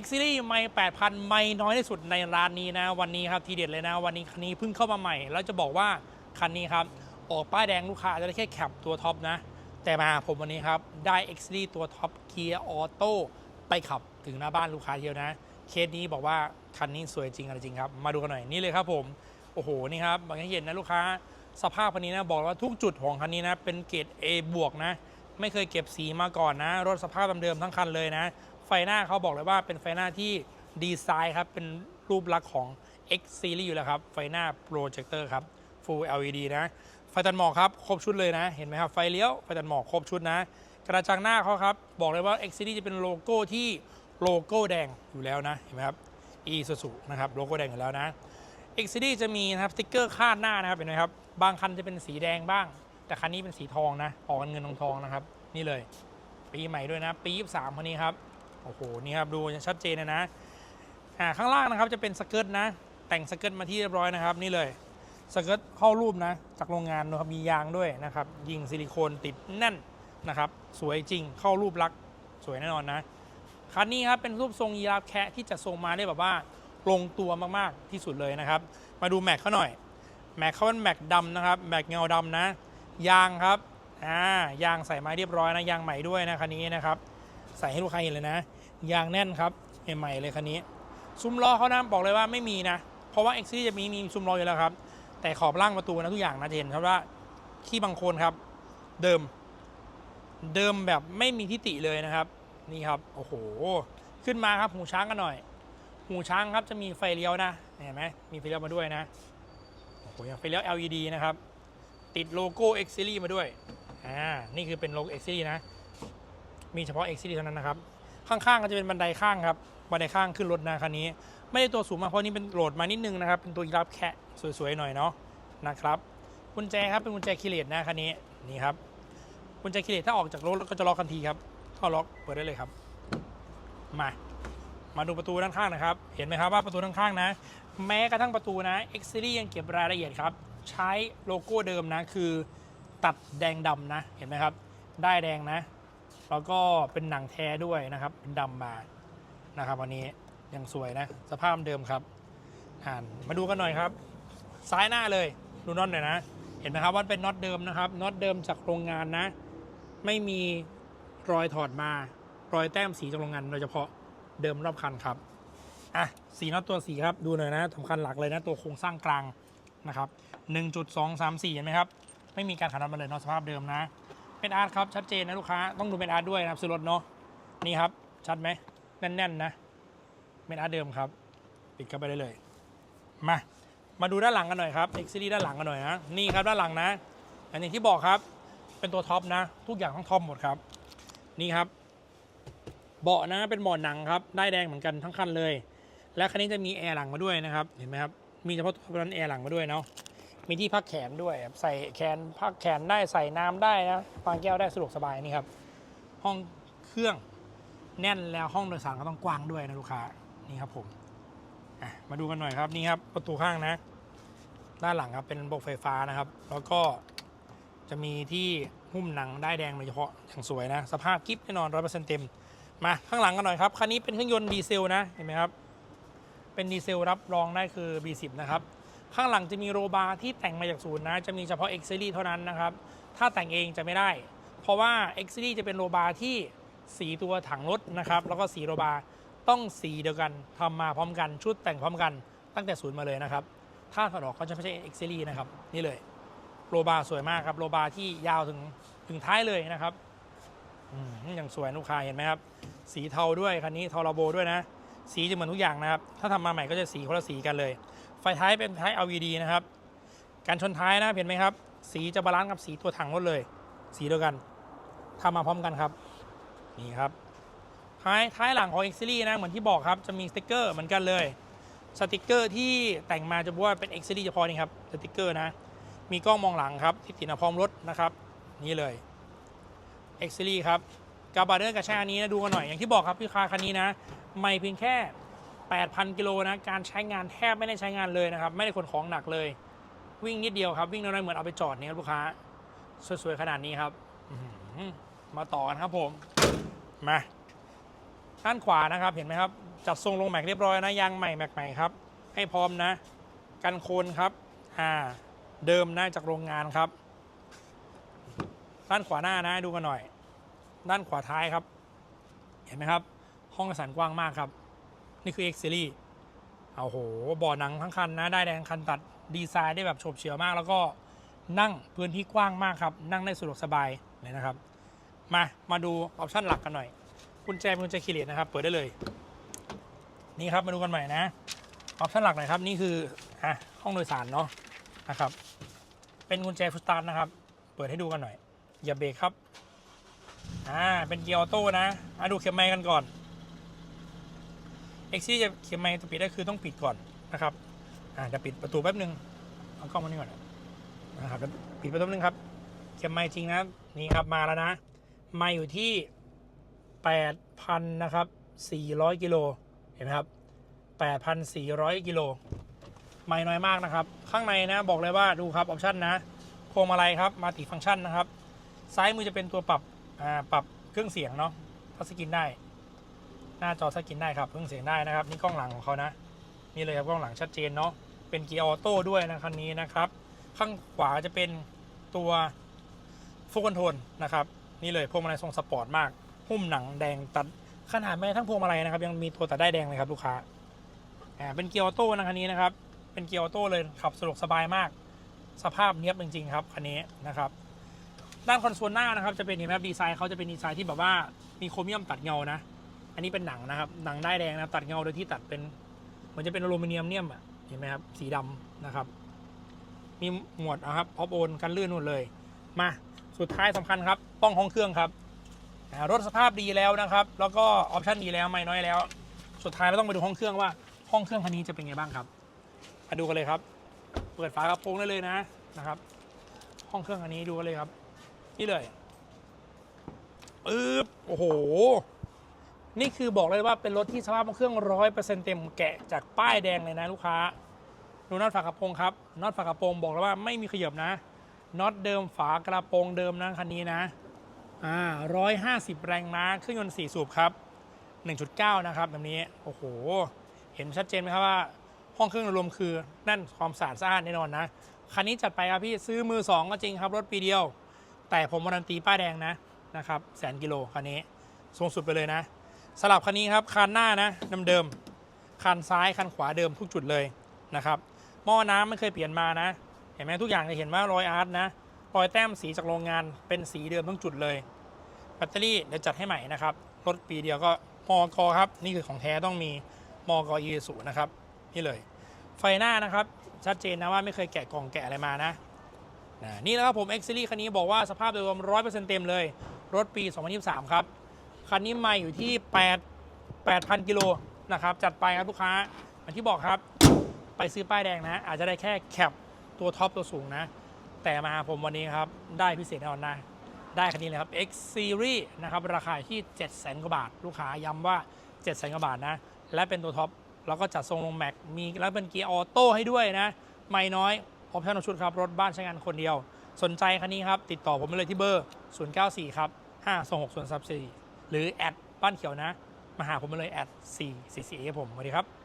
X Series ไม่8,000 ไม่น้อยที่สุดในร้านนี้นะ วันนี้ครับทีเด็ดเลยนะ วันนี้คันนี้เพิ่งเข้ามาใหม่ แล้วจะบอกว่าคันนี้ครับ ออกป้ายแดงลูกค้าจะได้แค่แคปตัวท็อปนะ แต่มาผมวันนี้ครับได้ X Series ตัวท็อปเกียร์ออโต้ไปขับถึงหน้าบ้านลูกค้าเดียวนะ เคสนี้บอกว่าคันนี้สวยจริงอะไรจริงครับ มาดูกันหน่อยนี่เลยครับผม โอ้โห นี่ครับบางทีเห็นนะลูกค้า สภาพคันนี้นะบอกว่าทุกจุดของคันนี้นะเป็นเกรด A บวกนะ ไม่เคยเก็บสีมาก่อนนะ รถสภาพเดิมทั้งคันเลยนะ ไฟหน้าเขาบอกเลยว่าเป็นไฟหน้าที่ดีไซน์ครับ เป็นรูปลักษณ์ของ X Series อยู่แล้วครับ ไฟหน้าโปรเจคเตอร์ครับ Full LED นะ ไฟตัดหมอกครับ ครบชุดเลยนะ เห็นไหมครับ ไฟเลี้ยว ไฟตัดหมอกครบชุดนะ กระจังหน้าเขาครับ บอกเลยว่า X Series จะเป็นโลโก้ที่โลโก้แดงอยู่แล้วนะ เห็นไหมครับ e s u z u นะครับ โลโก้แดงอยู่แล้วนะ X Series จะมีนะครับสติ๊กเกอร์คาดหน้านะครับ เห็นไหมครับ บางคันจะเป็นสีแดงบ้าง แต่คันนี้เป็นสีทองนะ ออกเงินทองทองนะครับ นี่เลย ปีใหม่ด้วยนะ ปี23คันนี้ครับ โอ้โหนี่ครับดูชัดเจนเลยนะอ่าข้างล่างนะครับจะเป็นสเกิร์ตนะ แต่งสเกิร์ตมาที่เรียบร้อยนะครับ นี่เลยสเกิร์ตเข้ารูปนะ จากโรงงานนะครับมียางด้วยนะครับ ยิงซิลิโคนติดแน่นนะครับ สวยจริงเข้ารูปลักษณ์สวยแน่นอนนะคันนี้ครับเป็นรูปทรงยีราฟแคะที่จะทรงมาได้แบบว่าลงตัวมากๆที่สุดเลยนะครับ มาดูแม็กเขาหน่อย แม็กเขาเป็นแม็กดำนะครับ แม็กเงาดำนะ ยางครับ อ่า ยางใส่มาเรียบร้อยนะ ยางใหม่ด้วยนะคันนี้นะครับ ใส่ให้ลูกค้าเห็นเลยนะ ยางแน่นครับใหม่ๆเลยคันนี้ ซุ้มล้อเขานะบอกเลยว่าไม่มีนะ เพราะว่า X ซีจะมีมีซุ้มล้ออยู่แล้วครับ แต่ขอบล่างประตูนะทุกอย่างนะเห็นครับว่าขี้บางโคนครับ เดิม เดิมแบบไม่มีทิติเลยนะครับ นี่ครับโอ้โห ขึ้นมาครับหูช้างกันหน่อย หูช้างครับจะมีไฟเลี้ยวนะเห็นไหมมีไฟเลี้ยวมาด้วยนะโอ้โหไฟเลี้ยว LED นะครับติดโลโก้ X Series มาด้วย อ่า นี่คือเป็นโลโก้ X Series นะ มีเฉพาะ X Series เท่านั้นนะครับ ข้างๆก็จะเป็นบันไดข้างครับ บันไดข้างขึ้นรถนะคันนี้ ไม่ได้ตัวสูงมากเพราะนี่เป็นโหลดมานิดนึงนะครับ เป็นตัวยีราฟแคะสวยๆหน่อยเนาะนะครับกุญแจครับเป็นกุญแจคีเลตนะคันนี้นี่ครับกุญแจคีเลตถ้าออกจากรถก็จะล็อกทันทีครับถ้าล็อกเปิดได้เลยครับ มา มาดูประตูด้านข้างนะครับ เห็นไหมครับว่าประตูด้านข้างนะ แม้กระทั่งประตูนะ X Series ยังเก็บรายละเอียดครับ ใช้โลโก้เดิมนะคือตัดแดงดำนะ เห็นไหมครับ ได้แดงนะ แล้วก็เป็นหนังแท้ด้วยนะครับ เป็นดำมานะครับวันนี้ยังสวยนะ สภาพเดิมครับอ่านมาดูกันหน่อยครับ ซ้ายหน้าเลยดูน็อตหน่อยนะ เห็นไหมครับว่าเป็นน็อตเดิมนะครับน็อตเดิมจากโรงงานนะ ไม่มีรอยถอดมารอยแต้มสีจากโรงงานโดยเฉพาะเดิมรอบคันครับอะสีน็อตตัวสีครับดูหน่อยนะสำคัญหลักเลยนะตัวโครงสร้างกลางนะครับ1.234เห็นไหมครับ ไม่มีการขัดน็อตมาเลยเนาะสภาพเดิมนะ เป็นอาร์ตครับชัดเจนนะลูกค้าต้องดูเป็นอาร์ตด้วยนะครับซื้อรถเนาะนี่ครับชัดไหมแน่นๆนะเป็นอาร์ตเดิมครับปิดเข้าไปได้เลย มามาดูด้านหลังกันหน่อยครับ X Series ด้านหลังกันหน่อยนะนี่ครับด้านหลังนะอันนี้ที่บอกครับเป็นตัวท็อปนะ ทุกอย่างต้องท็อปหมดครับ นี่ครับ เบาะนะเป็นเบาะหนังครับได้แดงเหมือนกันทั้งคันเลย และคันนี้จะมีแอร์หลังมาด้วยนะครับ เห็นไหมครับมีเฉพาะตัวนั้นแอร์หลังมาด้วยเนาะ มีที่พักแขนด้วยครับใส่แขนพักแขนได้ใส่น้ำได้นะวางแก้วได้สะดวกสบายนี่ครับ ห้องเครื่องแน่นแล้วห้องโดยสารก็ต้องกว้างด้วยนะลูกค้านี่ครับผมมาดูกันหน่อยครับนี่ครับประตูข้างนะ ด้านหลังครับเป็นบบไฟฟ้านะครับ แล้วก็จะมีที่หุ้มหนังได้แดงโดยเฉพาะอย่างสวยนะ สภาพกิ๊บแน่นอนร้อยเปอร์เซ็นต์เต็ม มาข้างหลังกันหน่อยครับคันนี้เป็นเครื่องยนต์ดีเซลนะเห็นไหมครับเป็นดีเซลรับรองได้คือ B10 นะครับ ข้างหลังจะมีโรบาร์ที่แต่งมาจากศูนย์นะ จะมีเฉพาะ X Series เท่านั้นนะครับ ถ้าแต่งเองจะไม่ได้ เพราะว่า X Series จะเป็นโรบาร์ที่สีตัวถังรถนะครับ แล้วก็สีโรบาร์ต้องสีเดียวกันทำมาพร้อมกันชุดแต่งพร้อมกันตั้งแต่ศูนย์มาเลยนะครับ ถ้าถอดออกก็จะไม่ใช่ X Series นะครับ นี่เลย โรบาร์สวยมากครับ โรบาร์ที่ยาวถึงถึงท้ายเลยนะครับอืมอย่างสวยลูกค้าเห็นไหมครับ สีเทาด้วยคันนี้เทาลาโบด้วยนะ สีจะเหมือนทุกอย่างนะครับ ถ้าทำมาใหม่ก็จะสีคนละสีกันเลย ไฟท้ายเป็นท้าย LED นะครับ การชนท้ายนะเห็นไหมครับ สีจะบาลานซ์กับสีตัวถังรถเลย สีเดียวกันทำมาพร้อมกันครับ นี่ครับ ท้ายท้ายหลังของ X Series นะเหมือนที่บอกครับจะมีสติกเกอร์เหมือนกันเลย สติกเกอร์ที่แต่งมาจะบอกว่าเป็น X Series เฉพาะนี่ครับสติกเกอร์นะ มีกล้องมองหลังครับที่ติดมาพร้อมรถนะครับ นี่เลย X Series ครับกาบาเดอร์กับชาอันนี้นะดูกันหน่อยอย่างที่บอกครับพี่คาคันนี้นะ ไม่เพียงแค่ 8,000 กิโลนะ การใช้งานแทบไม่ได้ใช้งานเลยนะครับ ไม่ได้ขนของหนักเลย วิ่งนิดเดียวครับ วิ่งน้อยๆเหมือนเอาไปจอดเนี่ยลูกค้า สวยๆ ขนาดนี้ครับ มาต่อกันครับผม มาด้านขวานะครับ เห็นไหมครับ จัดทรงลงแม็กเรียบร้อยนะ ยางใหม่แม็กใหม่ครับ ให้พร้อมนะ กันโคลนครับ อ่า เดิมนะจากโรงงานครับ ด้านขวาหน้านะ ดูกันหน่อย ด้านขวาท้ายครับ เห็นไหมครับ ห้องสารกว้างมากครับ นี่คือ X Series เอาโหบ่อหนังทั้งคันนะ ได้แดงคันตัดดีไซน์ได้แบบโฉบเฉี่ยวมาก แล้วก็นั่งพื้นที่กว้างมากครับ นั่งได้สะดวกสบายเลยนะครับ มา มาดูออปชั่นหลักกันหน่อยกุญแจกุญแจคีย์เลสนะครับ เปิดได้เลย นี่ครับมาดูกันใหม่นะออปชั่นหลักหน่อยครับ นี่คืออะห้องโดยสารเนาะนะครับ เป็นกุญแจฟุตตาร์ทนะครับ เปิดให้ดูกันหน่อยอย่าเบรกครับอ่าเป็นเกียร์ออโต้นะอะดูเข็มไม้กันก่อน เอ็กซี่จะเข็มไม้จะปิดได้คือต้องปิดก่อนนะครับ อ่าจะปิดประตูแป๊บนึงเอากล้องมานี่ก่อนนะครับแล้วปิดประตูแป๊บนึงครับเข็มไม้จริงนะนี่ครับมาแล้วนะไม้อยู่ที่8,000นนะครับ400กิโลเห็นไหมครับ8,400กิโลไม่น้อยมากนะครับ ข้างในนะบอกเลยว่าดูครับออปชันนะพวงมาลัยครับมาติฟังก์ชันนะครับ ซ้ายมือจะเป็นตัวปรับอ่าปรับเครื่องเสียงเนาะทัชสกรีนได้ หน้าจอสกรีนได้ครับเครื่งเสียงได้นะครับ นี่กล้องหลังของเขานะนี่เลยครับกล้องหลังชัดเจนเนาะเป็นเกียร์ออโต้ด้วยนะคันนี้นะครับ ข้างขวาจะเป็นตัวฟูคอนโทนนะครับนี่เลยพวงมาลัยทรงสปอร์ตมาก หุ้มหนังแดงตัดขนาดแม้ทั้งพวงมาลัยนะครับ ยังมีตัวตัดได้แดงเลยครับลูกค้าอ่าเป็นเกียร์ออโต้นะคันนี้นะครับ เป็นเกียร์ออโต้เลยขับสะดวกสบายมาก สภาพเนี้ยบจริงๆครับคันนี้นะครับด้านคอนโซลหน้านะครับจะเป็นเห็นไหมครับดีไซน์เขาจะเป็นดีไซน์ที่แบบว่ามีโครเมียมตัดเงานะ อันนี้เป็นหนังนะครับหนังได้แดงนะครับตัดเงาโดยที่ตัดเป็นเหมือนจะเป็นอลูมิเนียมเนี่ยมอะเห็นไหมครับสีดำนะครับ มีหมวดนะครับออฟโอนกันลื่นหมดเลย มาสุดท้ายสำคัญครับป้องห้องเครื่องครับรถสภาพดีแล้วนะครับ แล้วก็ออปชั่นดีแล้วไม่น้อยแล้ว สุดท้ายเราต้องไปดูห้องเครื่องว่าห้องเครื่องคันนี้จะเป็นไงบ้างครับมาดูกันเลยครับ เปิดฝากระโปรงได้เลยนะนะครับ ห้องเครื่องอันนี้ดูกันเลยครับ นี่เลยปึ๊บโอ้โห นี่คือบอกเลยว่าเป็นรถที่สภาพเครื่องร้อยเปอร์เซ็นต์เต็มแกะจากป้ายแดงเลยนะลูกค้า ดูน็อตฝากระโปรงครับน็อตฝากระโปรงบอกเลยว่าไม่มีขยับนะน็อตเดิมฝากระโปรงเดิมนะคันนี้นะอ่าร้อยห้าสิบแรงม้าเครื่องยนต์สี่สูบครับ1.9นะครับแบบนี้โอ้โห เห็นชัดเจนไหมครับว่า ห้องเครื่องรวมคือนั่นความสะอาดสะอานแน่นอนนะคันนี้จัดไปครับพี่ซื้อมือ2ก็จริงครับรถปีเดียว แต่ผมการันตีป้ายแดงนะนะครับแสนกิโลคันนี้สูงสุดไปเลยนะ สลับคันนี้ครับคันหน้านะเดิมๆคันซ้ายคันขวาเดิมทุกจุดเลยนะครับหม้อน้ำไม่เคยเปลี่ยนมานะ เห็นไหมทุกอย่างจะเห็นว่ารอยอาร์ตนะรอยแต้มสีจากโรงงานเป็นสีเดิมทั้งจุดเลยแบตเตอรี่เดี๋ยวจัดให้ใหม่นะครับรถปีเดียวก็มอกครับนี่คือของแท้ต้องมีมอกอีสูนะครับนี่เลย ไฟหน้านะครับชัดเจนนะว่าไม่เคยแกะกล่องแกะอะไรมานะนะนี่นะครับผม X Series คันนี้บอกว่าสภาพโดยรวม100%เต็มเลย รถปี 2023 ครับ คันนี้ม่อยู่ที่ 8 8,000 กิโลนะครับ จัดไปครับลูกค้าอย่างที่บอกครับ ไปซื้อป้ายแดงนะ อาจจะได้แค่แคปตัวท็อปตัวสูงนะ แต่มาผมวันนี้ครับ ได้พิเศษแน่นอนนะ ได้คันนี้เลยครับ X Series นะครับ ราคาที่ 7 0 0 0 0กว่าบาท ลูกค้าย้ำว่า 7 0 0 0 0กว่าบาทนะ และเป็นตัวท็อป แล้วก็จัดทรงลงแม็ก มีแล้วเป็นเกียร์ออโต้ให้ด้วยนะ ไม่น้อยออปชั่นของชุดครับ รถบ้านใช้งานคนเดียว สนใจคันนี้ครับ ติดต่อผมไปเลยที่เบอร์ 094 ครับ526 0 3 4 หรือแอดบ้านเขียวนะ มาหาผมมาเลยแอด4 4 4ครับผมสวัสดีครับ